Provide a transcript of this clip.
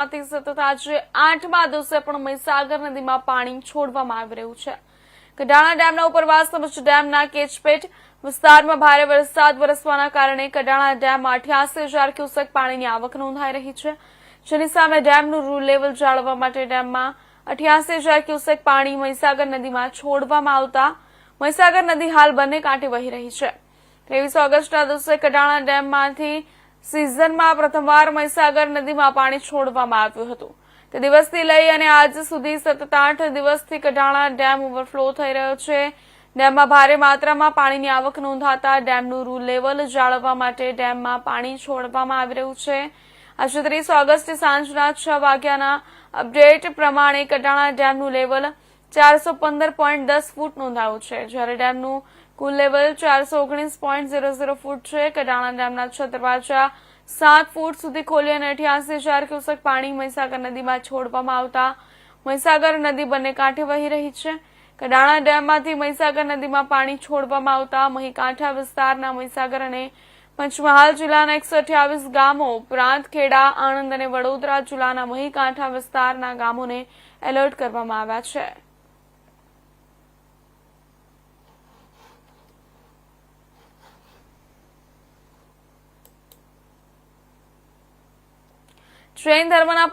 માંથી સતત આજે આઠમા દિવસે પણ મહીસાગર નદીમાં પાણી છોડવામાં આવી રહ્યું છે. કડાણા ડેમના ઉપરવાસ ડેમના કેચપેટ વિસ્તારમાં ભારે વરસાદ વરસવાના કારણે કડાણા ડેમમાં અઠ્યાસી હજાર ક્યુસેક પાણીની આવક નોંધાઈ રહી છે. જેની સામે ડેમનું રૂ લેવલ જાળવવા માટે ડેમમાં અઠ્યાસી હજાર ક્યુસેક પાણી મહીસાગર નદીમાં છોડવામાં આવતા મહીસાગર નદી હાલ બંને કાંઠે વહી રહી છે. ત્રેવીસ ઓગસ્ટના દિવસે કડાણા ડેમમાંથી સિઝનમાં પ્રથમવાર મહીસાગર નદીમાં પાણી છોડવામાં આવ્યું હતું. તે દિવસથી લઈ અને આજ સુધી સતત આઠ દિવસથી કડાણા ડેમ ઓવરફ્લો થઈ રહ્યો છે. ડેમમાં ભારે માત્રામાં પાણીની આવક નોંધાતા ડેમનું રૂ લેવલ જાળવવા માટે ડેમમાં પાણી છોડવામાં આવી રહ્યું છે. આજે ત્રીસ ઓગસ્ટ સાંજના છ વાગ્યાના અપડેટ પ્રમાણે કડાણા ડેમનું લેવલ ચારસો પંદર પોઈન્ટ દસ ફૂટ નોંધાયું છે. જ્યારે ડેમનું કુલ લેવલ ચારસો ઓગણીસ પોઈન્ટ ઝીરો ઝીરો ફૂટ છે. કડાણા ડેમના છ દરવાજા સાત ફૂટ સુધી ખોલી અને અઠ્યાસી હજાર ક્યુસેક પાણી મહીસાગર નદીમાં છોડવામાં આવતા મહીસાગર નદી બંને કાંઠે વહી રહી છે. કડાણા ડેમમાંથી મહીસાગર નદીમાં પાણી છોડવામાં આવતા મહીકાંઠા વિસ્તારના મહીસાગર અને પંચમહાલ જિલ્લાના એકસો અઠ્યાવીસ ગામો ઉપરાંત ખેડા, આણંદ અને વડોદરા જિલ્લાના મહીકાંઠા વિસ્તારના ગામોને એલર્ટ કરવામાં આવ્યા છે. જૈન ધર્મના